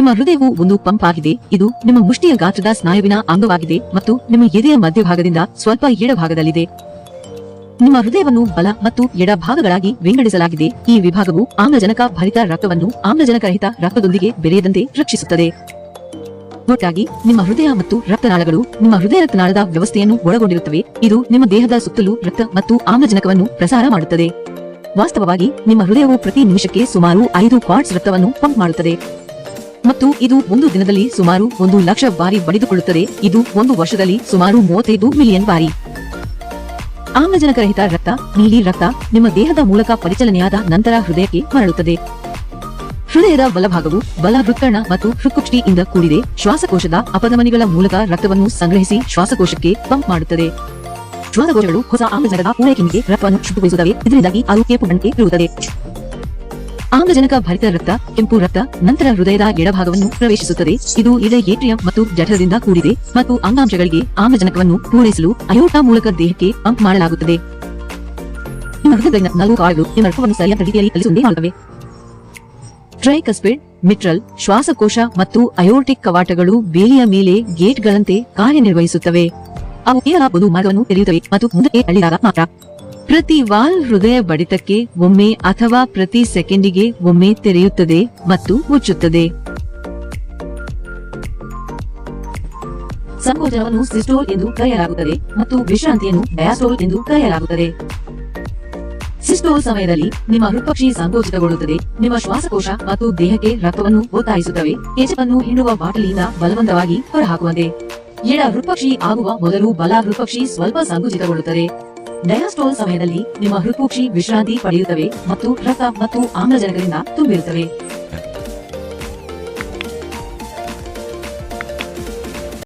ನಿಮ್ಮ ಹೃದಯವು ಒಂದು ಪಂಪ್ ಆಗಿದೆ. ಇದು ನಿಮ್ಮ ಮುಷ್ಟಿಯ ಗಾತ್ರದ ಸ್ನಾಯುವಿನ ಅಂಗವಾಗಿದೆ ಮತ್ತು ನಿಮ್ಮ ಎದೆಯ ಮಧ್ಯಭಾಗದಿಂದ ಸ್ವಲ್ಪ ಎಡಭಾಗದಲ್ಲಿದೆ. ನಿಮ್ಮ ಹೃದಯವನ್ನು ಬಲ ಮತ್ತು ಎಡ ಭಾಗಗಳಾಗಿ ವಿಂಗಡಿಸಲಾಗಿದೆ. ಈ ವಿಭಾಗವು ಆಮ್ಲಜನಕ ಭರಿತ ರಕ್ತವನ್ನು ಆಮ್ಲಜನಕರಹಿತ ರಕ್ತದೊಂದಿಗೆ ಬೆರೆಯದಂತೆ ರಕ್ಷಿಸುತ್ತದೆ. ಒಟ್ಟಾಗಿ ನಿಮ್ಮ ಹೃದಯ ಮತ್ತು ರಕ್ತನಾಳಗಳು ನಿಮ್ಮ ಹೃದಯ ರಕ್ತನಾಳದ ವ್ಯವಸ್ಥೆಯನ್ನು ಒಳಗೊಂಡಿರುತ್ತವೆ. ಇದು ನಿಮ್ಮ ದೇಹದ ಸುತ್ತಲೂ ರಕ್ತ ಮತ್ತು ಆಮ್ಲಜನಕವನ್ನು ಪ್ರಸಾರ ಮಾಡುತ್ತದೆ. ವಾಸ್ತವವಾಗಿ ನಿಮ್ಮ ಹೃದಯವು ಪ್ರತಿ ನಿಮಿಷಕ್ಕೆ ಸುಮಾರು ಐದು ಕ್ವಾರ್ಟ್ಸ್ ರಕ್ತವನ್ನು ಪಂಪ್ ಮಾಡುತ್ತದೆ. ಮತ್ತು ಇದು ಒಂದು ದಿನದಲ್ಲಿ ಸುಮಾರು ಒಂದು ಲಕ್ಷ ಬಾರಿ ಬಡಿದುಕೊಳ್ಳುತ್ತದೆ. ಇದು ಒಂದು ವರ್ಷದಲ್ಲಿ ಸುಮಾರು ಮೂವತ್ತೈದು ಮಿಲಿಯನ್ ಬಾರಿ. ಆಮ್ಲಜನಕರಹಿತ ರಕ್ತ, ನೀಲಿ ರಕ್ತ, ನಿಮ್ಮ ದೇಹದ ಮೂಲಕ ಪರಿಚಲನೆಯಾದ ನಂತರ ಹೃದಯಕ್ಕೆ ಮರಳುತ್ತದೆ. ಹೃದಯದ ಬಲಭಾಗವು ಬಲ ಹೃತ್ಕರ್ಣ ಮತ್ತು ಹೃತ್ಕುಕ್ಷಿಯಿಂದ ಕೂಡಿದೆ. ಶ್ವಾಸಕೋಶದ ಅಪಧಮನಿಗಳ ಮೂಲಕ ರಕ್ತವನ್ನು ಸಂಗ್ರಹಿಸಿ ಶ್ವಾಸಕೋಶಕ್ಕೆ ಪಂಪ್ ಮಾಡುತ್ತದೆ. ಶ್ವಾಸಕೋಶಗಳು ಹೊಸ ಆಮ್ಲಜನಕದ ಪೂರೈಕೆಗೆ ರಕ್ತವನ್ನು ಶುದ್ಧಗೊಳಿಸುತ್ತವೆ. ಇದರಿಂದಾಗಿ ಅದು ಕೆಂಪು ಬಣ್ಣಕ್ಕೆ ಇರುತ್ತದೆ ಆಮ್ಲಜನಕ ಭರಿತ ರಕ್ತ ಕೆಂಪು ರಕ್ತ, ನಂತರ ಹೃದಯದ ಎಡಭಾಗವನ್ನು ಪ್ರವೇಶಿಸುತ್ತದೆ. ಇದು ಎಡ ಏಟ್ರಿಯಂ ಮತ್ತು ಜಠರದಿಂದ ಕೂಡಿದೆ ಮತ್ತು ಅಂಗಾಂಶಗಳಿಗೆ ಆಮ್ಲಜನಕವನ್ನು ಪೂರೈಸಲು ಅಯೋಟಾ ಮೂಲಕ ದೇಹಕ್ಕೆ ಪಂಪ್ ಮಾಡಲಾಗುತ್ತದೆ. ನಾಲ್ಕು ರಕ್ತವನ್ನು ಟ್ರೈಕಸ್ಪಿಡ್, ಮಿಟ್ರಲ್, ಶ್ವಾಸಕೋಶ ಮತ್ತು ಅಯೋಟಿಕ್ ಕವಾಟಗಳು ಬೇಲಿಯ ಮೇಲೆ ಗೇಟ್ಗಳಂತೆ ಕಾರ್ಯನಿರ್ವಹಿಸುತ್ತವೆ. ಅವು ಕೇವಲ ಒಂದು ಮಾರ್ಗವನ್ನು ತೆರೆಯುತ್ತವೆ ಮತ್ತು ಮುಂದಕ್ಕೆ ತಳ್ಳಿದಾಗ ಮಾತ್ರ. ಪ್ರತಿ ವಾಲ್ ಹೃದಯ ಬಡಿತಕ್ಕೆ ಒಮ್ಮೆ ಅಥವಾ ಪ್ರತಿ ಸೆಕೆಂಡಿಗೆ ಒಮ್ಮೆ ತೆರೆಯುತ್ತದೆ ಮತ್ತು ಮುಚ್ಚುತ್ತದೆ. ಸಂಕೋಚನವನ್ನು ಸಿಸ್ಟೋಲ್ ಎಂದು ಕರೆಯಲಾಗುತ್ತದೆ ಮತ್ತು ವಿಶ್ರಾಂತಿಯನ್ನು ಡಯಾಸ್ಟೋಲ್ ಎಂದು ಕರೆಯಲಾಗುತ್ತದೆ. ಸಿಸ್ಟೋಲ್ ಸಮಯದಲ್ಲಿ ನಿಮ್ಮ ಹೃತ್ಪಕ್ಷಿ ಸಂಕೋಚಿತಗೊಳ್ಳುತ್ತದೆ. ನಿಮ್ಮ ಶ್ವಾಸಕೋಶ ಮತ್ತು ದೇಹಕ್ಕೆ ರಕ್ತವನ್ನು ಒತ್ತಾಯಿಸುತ್ತವೆ. ಕೆಚಪನ್ನು ಹಿಂಡುವ ಬಾಟಲಿಯಿಂದ ಬಲವಂತವಾಗಿ ಹೊರಹಾಕುವಂತೆ. ಎಡ ಹೃತ್ಪಕ್ಷಿ ಆಗುವ ಮೊದಲು ಬಲ ಹೃತ್ಪಕ್ಷಿ ಸ್ವಲ್ಪ ಸಂಕುಚಿತಗೊಳ್ಳುತ್ತದೆ. ಡಯಾಸ್ಟೋಲ್ ಸಮಯದಲ್ಲಿ ನಿಮ್ಮ ಹೃಪೂಕ್ಷಿ ವಿಶ್ರಾಂತಿ ಪಡೆಯುತ್ತವೆ ಮತ್ತು ರಕ್ತ ಮತ್ತು ಆಮ್ಲಜನಕದಿಂದ ತುಂಬಿರುತ್ತವೆ.